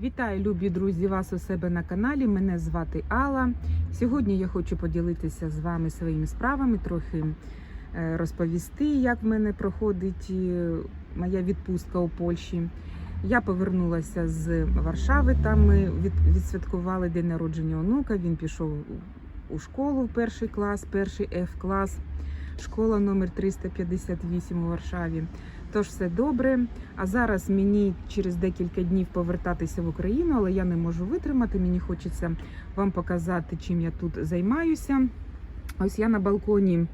Вітаю, любі друзі, вас у себе на каналі. Мене звати Алла. Сьогодні я хочу поділитися з вами своїми справами, трохи е, розповісти, як в мене проходить е, моя відпустка у Польщі. Я повернулася з Варшави. Там ми відсвяткували день народження онука. Він пішов у школу в перший клас, перший F клас, школа номер 358 у Варшаві. Тож все добре. А зараз мені через декілька днів повертатися в Україну, але я не можу витримати. Мені хочеться вам показати, чим я тут займаюся. Ось я на балконі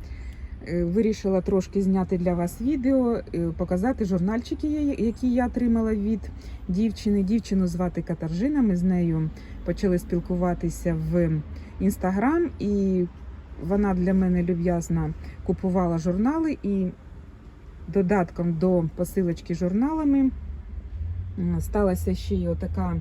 е, вирішила трошки зняти для вас відео, е, показати журнальчики, які я отримала від дівчини. Дівчину звати Катаржина. Ми з нею почали спілкуватися в інстаграм, і вона для мене люб'язно купувала журнали і додатком до посилочки журналами сталася ще й отака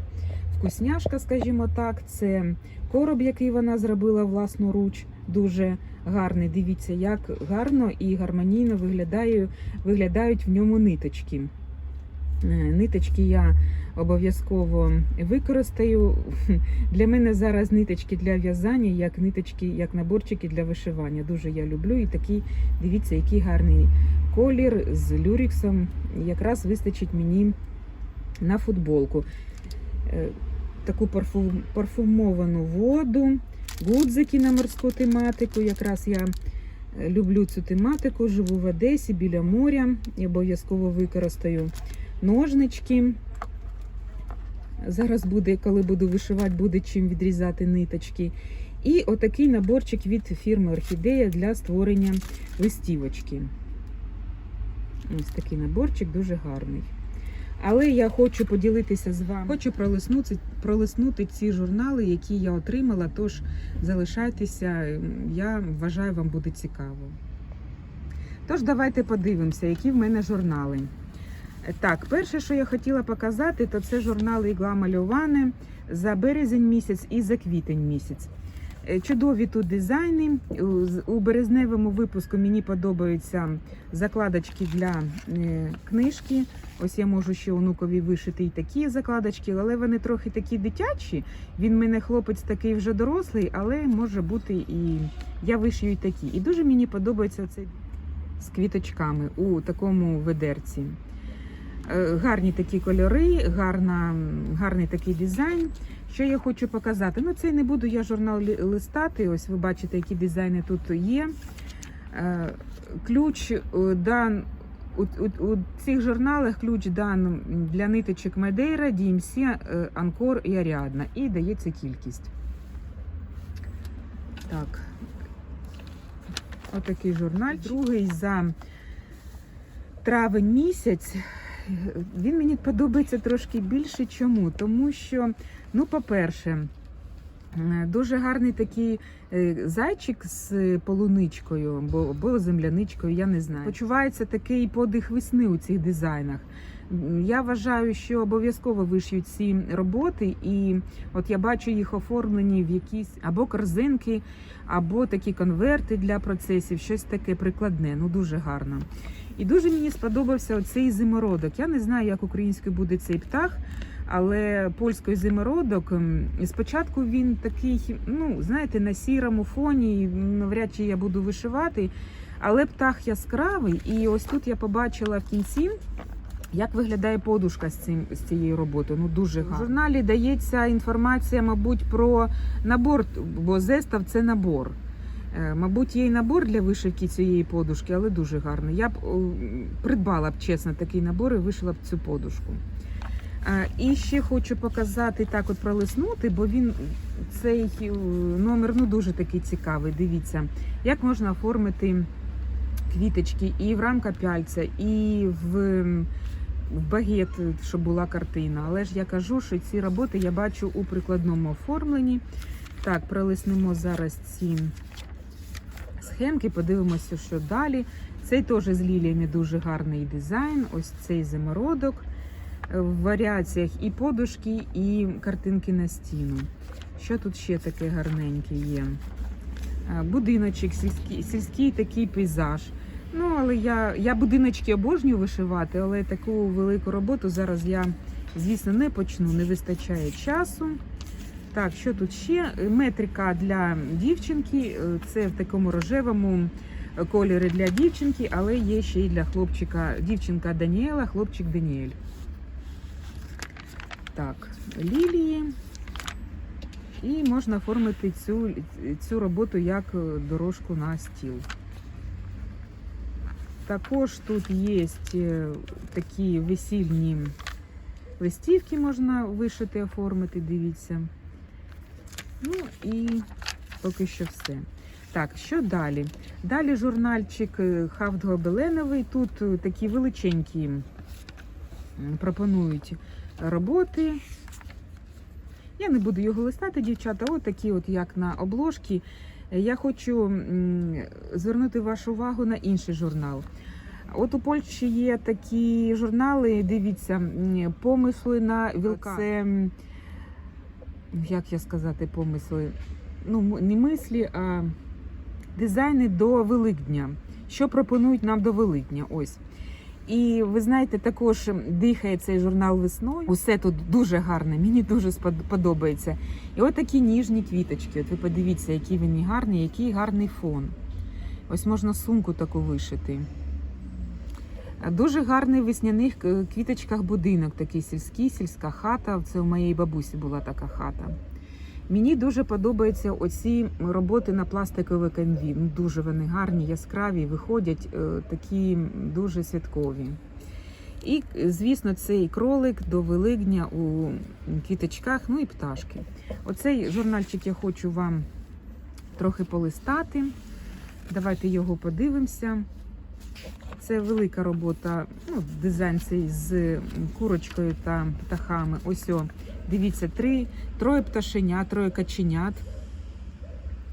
вкусняшка, скажімо так. Це короб, який вона зробила власноруч, дуже гарний. Дивіться, як гарно і гармонійно виглядає, виглядають в ньому ниточки. Е, Ниточки я обов'язково використаю. Для мене зараз ниточки для в'язання, як ниточки, як наборчики для вишивання. Дуже я люблю. І такий, дивіться, який гарний колір з люріксом. Якраз вистачить мені на футболку. Е, Таку парфум, парфумовану воду, гудзики на морську тематику. Якраз я е, люблю цю тематику, живу в Одесі біля моря і обов'язково використаю ножнички. Зараз буде, коли буду вишивати, буде чим відрізати ниточки. І отакий наборчик від фірми Орхідея для створення листівочки. Ось такий наборчик дуже гарний. Але я хочу поділитися з вами. Хочу пролиснути, пролиснути ці журнали, які я отримала. Тож залишайтеся, я вважаю, вам буде цікаво. Тож, давайте подивимося, які в мене журнали. Так, перше, що я хотіла показати, то це журнали Ігла Мальоване за березень місяць і за квітень місяць. Е, Чудові тут дизайни. У- березневому випуску мені подобаються закладочки для е, книжки. Ось я можу ще онукові вишити і такі закладочки, але вони трохи такі дитячі. Він мене хлопець такий вже дорослий, але може бути і я вишию і такі. І дуже мені подобається цей з квіточками у такому ведерці. Е, Гарні такі кольори, гарна, гарний такий дизайн. Що я хочу показати? Ну, це не буду я журнал листати. Ось ви бачите, які дизайни тут є. Е, Ключ е, дан у, у, у цих журналах ключ дан для ниточок Медейра, DMC, Анкор і Аріадна. І дається кількість. Так. Отакий журнал. Другий за травень місяць. Він мені подобається трошки більше. Чому? Тому що, ну, по-перше, е, дуже гарний такий е, зайчик з полуничкою або земляничкою, я не знаю. Почувається такий подих весни у цих дизайнах. Я вважаю, що обов'язково вишиють ці роботи, і от я бачу їх оформлені в якісь або корзинки, або такі конверти для процесів, щось таке прикладне, ну дуже гарно. І дуже мені сподобався оцей зимородок. Я не знаю, як українською буде цей птах, але польською зимородок спочатку він такий, ну знаєте, на сірому фоні. Навряд чи я буду вишивати. Але птах яскравий, і ось тут я побачила в кінці. Як виглядає подушка з цим з цією роботою? Ну дуже гарно. В журналі дається інформація, мабуть, про набор, бо зестав це набор. Е, Мабуть, є й набор для вишивки цієї подушки, але дуже гарно. Я б придбала б чесно такий набор і вишила б цю подушку. Е, І ще хочу показати так, от пролиснути, бо він цей е, номер ну дуже такий цікавий. Дивіться, як можна оформити квіточки і в рамка пяльця, і в, в багет, щоб була картина. Але ж я кажу, що ці роботи я бачу у прикладному оформленні. Так, пролиснемо зараз ці схемки, подивимося, що далі. Цей теж з ліліями дуже гарний дизайн. Ось цей зимородок е, в варіаціях і подушки, і картинки на стіну. Що тут ще таке гарненьке є? Е, Будиночок, сільський, сільський такий пейзаж. Ну, але я, я будиночки обожнюю вишивати, але таку велику роботу зараз я Звісно, не почну, не вистачає часу. Так, що тут ще? Метрика для дівчинки. е, Це в такому рожевому кольорі для дівчинки, але є ще й для хлопчика. Дівчинка Даніела, хлопчик Даніель. Так, лілії. І можна оформити цю, цю роботу як е, дорожку на стіл. Також тут є е, такі весільні листівки, можна вишити, оформити, дивіться. Ну і поки що все. Так, що далі? Далі журнальчик е, Хафтгобеленовий. Тут е, такі величенькі пропонують роботи. Я не буду його листати, дівчата. От такі, от як на обложці. Я хочу звернути вашу увагу на інший журнал. От у Польщі є такі журнали, дивіться, помисли на вілка. Це, як я сказати, помисли. Ну, не мислі, а дизайни до Великдня. Що пропонують нам до Великдня? Ось. І ви знаєте, також дихає цей журнал весною. Усе тут дуже гарне, мені дуже подобається. І от такі ніжні квіточки. От ви подивіться, які вони гарні, який гарний фон. Ось можна сумку таку вишити. Дуже гарний в весняних е, квіточках будинок, такий сільський, сільська хата. Це у моєї бабусі була така хата. Мені дуже подобаються оці роботи на пластиковій канві. Дуже вони гарні, яскраві, виходять е, такі дуже святкові. І, звісно, цей кролик до Великдня у квіточках, ну і пташки. Оцей журнальчик я хочу вам трохи полистати. Давайте його подивимося. Це велика робота, ну, дизайн цей з курочкою та птахами. Ось о, дивіться, три, троє пташенят, троє каченят.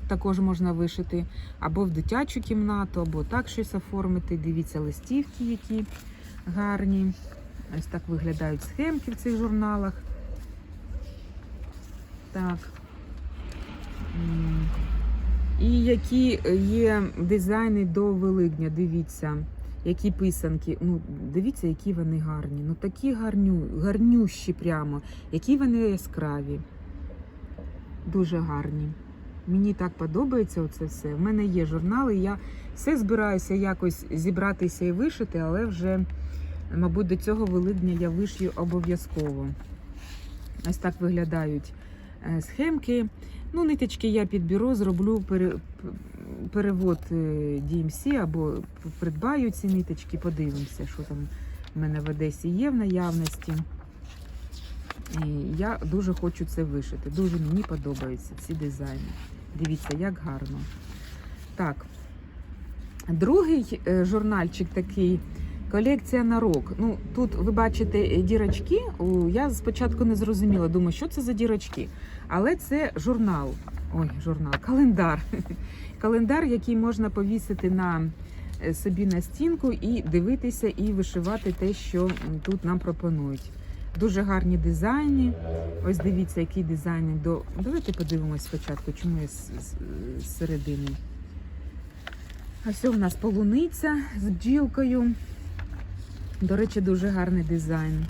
Також можна вишити або в дитячу кімнату, або так щось оформити. Дивіться листівки, які гарні. Ось так виглядають схемки в цих журналах. Так. І які є дизайни до Великдня, дивіться, які писанки. Ну, дивіться, які вони гарні. Ну такі гарню, гарнющі прямо, які вони яскраві. Дуже гарні. Мені так подобається оце все. В мене є журнали, я все збираюся якось зібратися і вишити, але вже, мабуть, до цього Великдня я вишью обов'язково. Ось так виглядають е, схемки. Ну, ниточки я підберу, зроблю пере, перевод е, DMC або придбаю ці ниточки, подивимося, що там в мене в Одесі є в наявності. І я дуже хочу це вишити. Дуже мені подобаються ці дизайни. Дивіться, як гарно. Так. Другий е, журнальчик такий. Колекція на рок. Ну тут ви бачите дірочки. Я спочатку не зрозуміла, думаю, що це за дірочки. Але це журнал. Ой, журнал, календар. Календар, який можна повісити на е, собі на стінку і дивитися і вишивати те, що тут нам пропонують. Дуже гарні дизайни. Ось дивіться, які дизайни до. Давайте подивимось спочатку, чому я з, середини. Ось у нас полуниця з бджілкою. До речі, дуже гарний дизайн.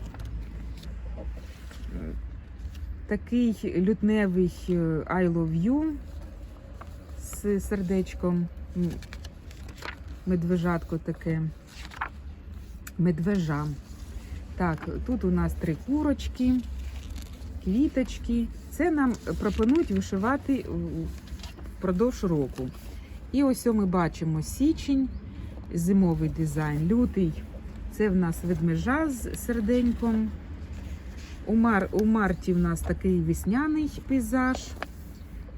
Такий лютневий е, I love you з сердечком. Медвежатко таке. Медвежа. Так, тут у нас три курочки, квіточки. Це нам пропонують вишивати впродовж року. І ось ми бачимо січень, зимовий дизайн, лютий. Це в нас ведмежа з серденьком. У, мар, у марті в нас такий весняний пейзаж.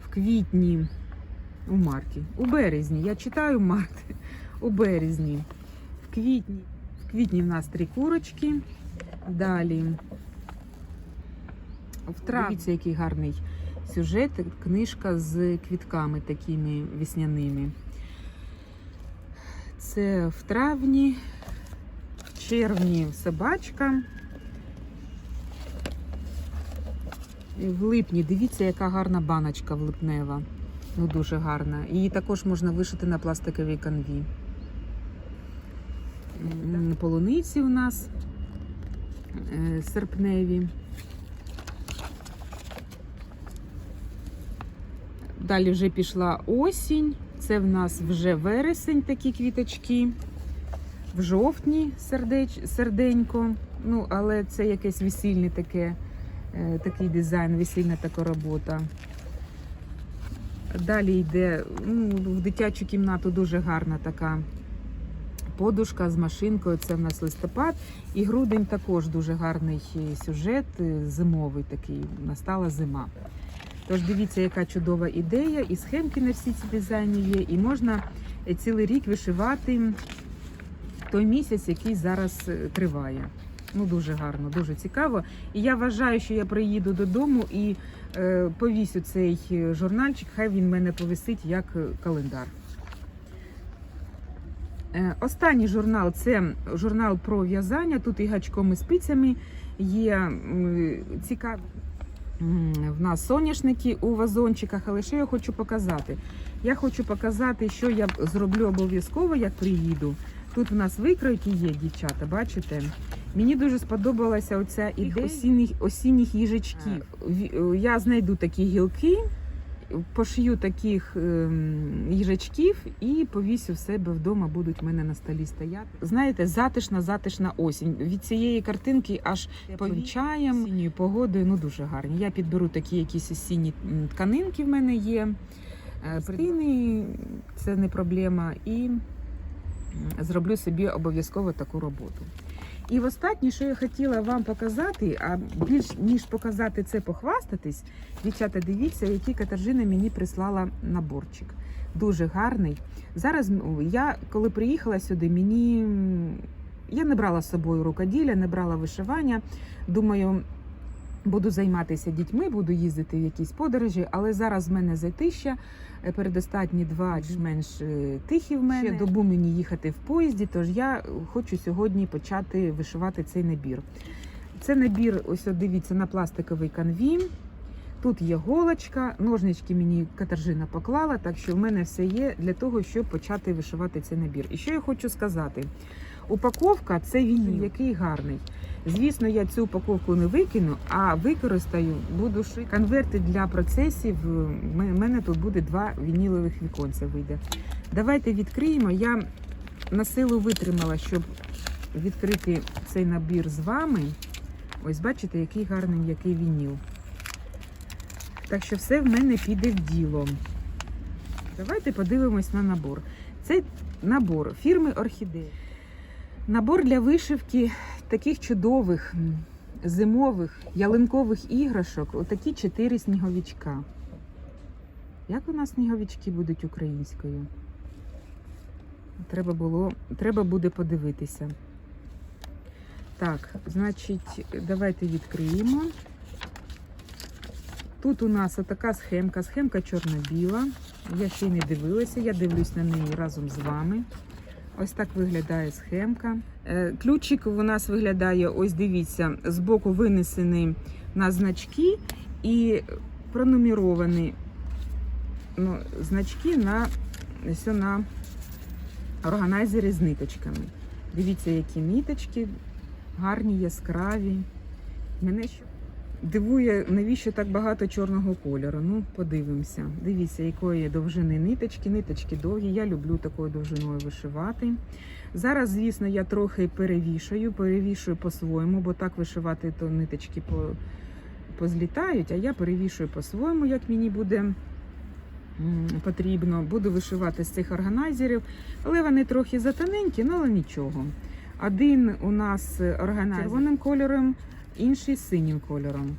В квітні, у марті, у березні. Я читаю март. У березні. В квітні. В квітні в нас три курочки. Далі. В травні. Дивіться, який гарний сюжет. Книжка з квітками такими весняними. Це в травні, в червні собачка. І В липні дивіться, яка гарна баночка в липнева. Ну, дуже гарна. Її також можна вишити на пластиковій канві. Полуниці у нас. е, серпневі. Далі вже пішла осінь. Це в нас вже вересень, такі квіточки. В жовтні сердеч, серденько. Ну, але це якесь весільне таке, такий дизайн, весільна така робота. Далі йде ну, в дитячу кімнату дуже гарна така подушка з машинкою. Це в нас листопад. І грудень також дуже гарний сюжет, е, зимовий такий. Настала зима. Тож дивіться, яка чудова ідея, і схемки на всі ці дизайни є, і можна е, цілий рік вишивати той місяць, який зараз е, триває. Ну, дуже гарно, дуже цікаво. І я вважаю, що я приїду додому і е, повісю цей е, журнальчик, хай він мене повисить як е, календар. Е, Останній журнал це журнал про в'язання. Тут і гачком і спицями є цікаві. В нас соняшники у вазончиках, але що я хочу показати? Я хочу показати, що я зроблю обов'язково, як приїду. Тут в нас викройки є, дівчата, бачите? Мені дуже сподобалася оця ідея осінніх, осінніх їжачків. Ві- Я знайду такі гілки, пошию таких ем, їжачків і повісю в себе вдома, будуть в мене на столі стояти. Знаєте, затишна, затишна осінь. Від цієї картинки аж повічаєм, осінньою погодою, ну дуже гарні. Я підберу такі якісь осінні тканинки в мене є. Е, Прини це не проблема. І зроблю собі обов'язково таку роботу. І останнє, що я хотіла вам показати, а більш ніж показати це, похвастатись, дівчата, дивіться, який Катержина мені прислала наборчик. Дуже гарний. Зараз ну, я, коли приїхала сюди, мені я не брала з собою рукоділля, не брала вишивання. Думаю, буду займатися дітьми, буду їздити в якісь подорожі, але зараз в мене затища. е, Передостатні два більш-менш е, тихі в мене. Ще добу мені їхати в поїзді, тож я хочу сьогодні почати вишивати цей набір. Це набір, ось от дивіться, на пластиковій канві. Тут є голочка, ножнички мені Катержина поклала, так що в мене все є для того, щоб почати вишивати цей набір. І що я хочу сказати? Упаковка це вініл, який гарний. Звісно, я цю упаковку не викину, а використаю, буду шити конверти для процесів. У мене тут буде два вінілових віконця вийде. Давайте відкриємо. Я на силу витримала, щоб відкрити цей набір з вами. Ось бачите, який гарний який вініл. Так що все в мене піде в діло. Давайте подивимось на набор. Це набор фірми Орхідея. Набор для вишивки таких чудових зимових ялинкових іграшок. Отакі чотири сніговичка. Як у нас сніговички будуть українською? Треба було, треба буде подивитися. Так, значить, давайте відкриємо. Тут у нас така схемка, схемка чорно-біла. Я ще й не дивилася, я дивлюсь на неї разом з вами. Ось так виглядає схемка. Е, Ключик у нас виглядає, ось дивіться, збоку винесений на значки і пронумеровані ну, значки на, ось на органайзери з ниточками. Дивіться, які ниточки, гарні, яскраві. Мене що дивує, навіщо так багато чорного кольору. Ну, подивимося. Дивіться, якої довжини ниточки. Ниточки довгі. Я люблю такою довжиною вишивати. Зараз, звісно, я трохи перевішую, перевішую по-своєму, бо так вишивати, то ниточки по, позлітають, а я перевішую по-своєму, як мені буде потрібно. Буду вишивати з цих органайзерів, але вони трохи затоненькі, ну але нічого. Один у нас органайзер червоним кольором, інший синім кольором.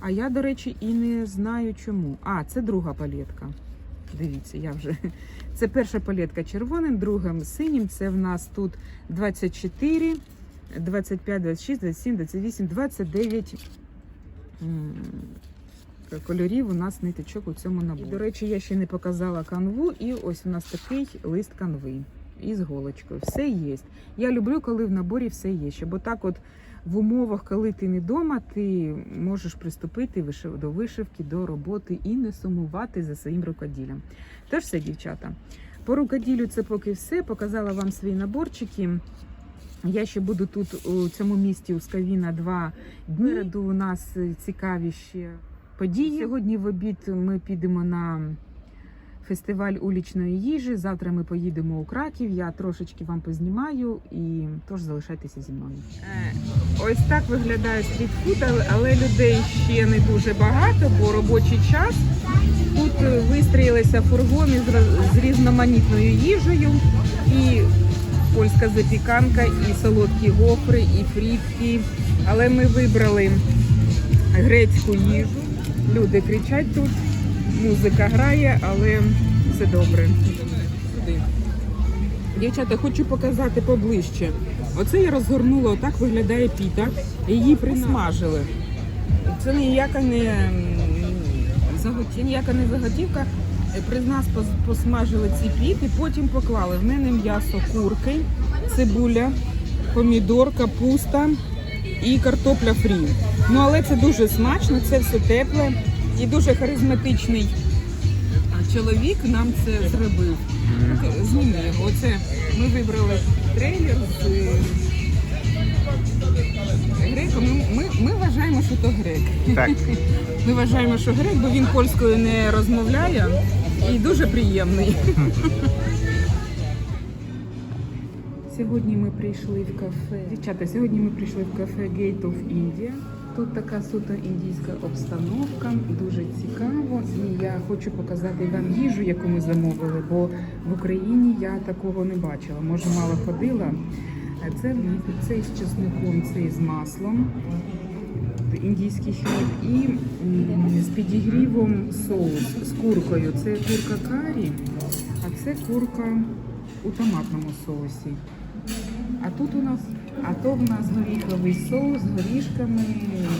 А я, до речі, і не знаю чому. А, це друга палетка. Дивіться, я вже. Це перша палетка червоним, другим синім. Це в нас тут 24, 25, 26, 27, 28, 29 кольорів у нас ниточок у цьому наборі. І, до речі, я ще не показала канву, і ось у нас такий лист канви із голочкою. Все є. Я люблю, коли в наборі все є. Щоб отак от в умовах, коли ти не вдома, ти можеш приступити до вишивки, до роботи і не сумувати за своїм рукоділлям. Тож все, дівчата. По рукоділлю це поки все. Показала вам свої наборчики. Я ще буду тут у цьому місті у Скавіна два дні. Переду у нас е, цікаві ще події. Сьогодні в обід ми підемо на фестиваль улічної їжі. Завтра ми поїдемо у Краків. Я трошечки вам познімаю і тож залишайтеся зі мною. Ось так виглядає стрітфуд, але- людей ще не дуже багато, бо робочий час. Тут е, вистрілилися фургони з різноманітною їжею і польська запіканка, і солодкі гофри, і фрітки. Але ми вибрали грецьку їжу. Люди кричать тут, музика грає, але все добре. Дівчата, хочу показати поближче. Оце я розгорнула, отак виглядає піта. Її присмажили. Це ніяка не м, ніяка не заготівка. При нас посмажили ці піти, потім поклали. В мене м'ясо курки, цибуля, помідор, капуста і картопля фрі. Ну але це дуже смачно, це все тепле і дуже харизматичний чоловік нам це зробив. Зніми його. Оце ми вибрали трейлер з е, греком. Ну, Ми, ми вважаємо, що то грек. Так. Ми вважаємо, що грек, бо він польською не розмовляє і дуже приємний. Сьогодні ми прийшли в кафе. Дівчата, сьогодні ми прийшли в кафе Gate of India. Тут така суто індійська обстановка, дуже цікаво. І я хочу показати вам їжу, яку ми замовили, бо в Україні я такого не бачила. Може, мало ходила. Е, Це з чесником, цей з маслом, індійський хліб і з підігрівом соус з куркою. Це курка карі, а це курка у томатному соусі. А тут у нас, а то в нас горіховий соус з горішками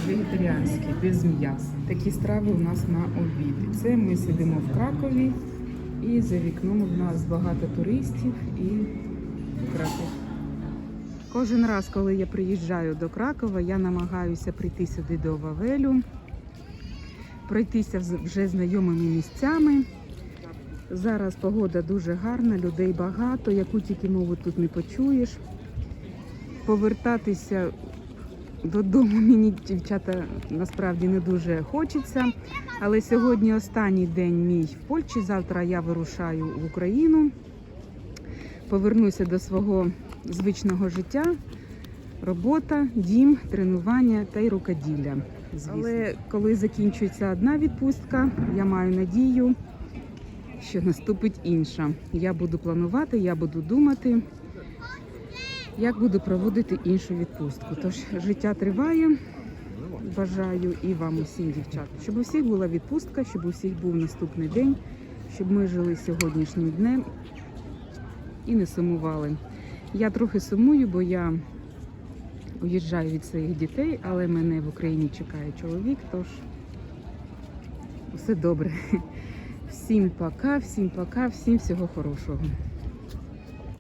вегетаріанський, без м'яса. Такі страви у нас на обід. Це ми сидимо в Кракові, і за вікном у нас багато туристів і Краков. Кожен раз, коли я приїжджаю до Кракова, я намагаюся прийти сюди до Вавелю, пройтися вже знайомими місцями. Зараз погода дуже гарна, людей багато, яку тільки мову тут не почуєш. Повертатися додому мені, дівчата, насправді не дуже хочеться. Але сьогодні останній день мій в Польщі. Завтра я вирушаю в Україну. Повернуся до свого звичного життя. Робота, дім, тренування та й рукоділля. Звісно. Але коли закінчується одна відпустка, я маю надію, що наступить інша. Я буду планувати, я буду думати, як буду проводити іншу відпустку. Тож життя триває. Бажаю і вам усім, дівчат, щоб у всіх була відпустка, щоб у всіх був наступний день, щоб ми жили сьогоднішнім днем і не сумували. Я трохи сумую, бо я уїжджаю від своїх дітей, але мене в Україні чекає чоловік, тож все добре. Всім пока, всім пока, всім всього хорошого.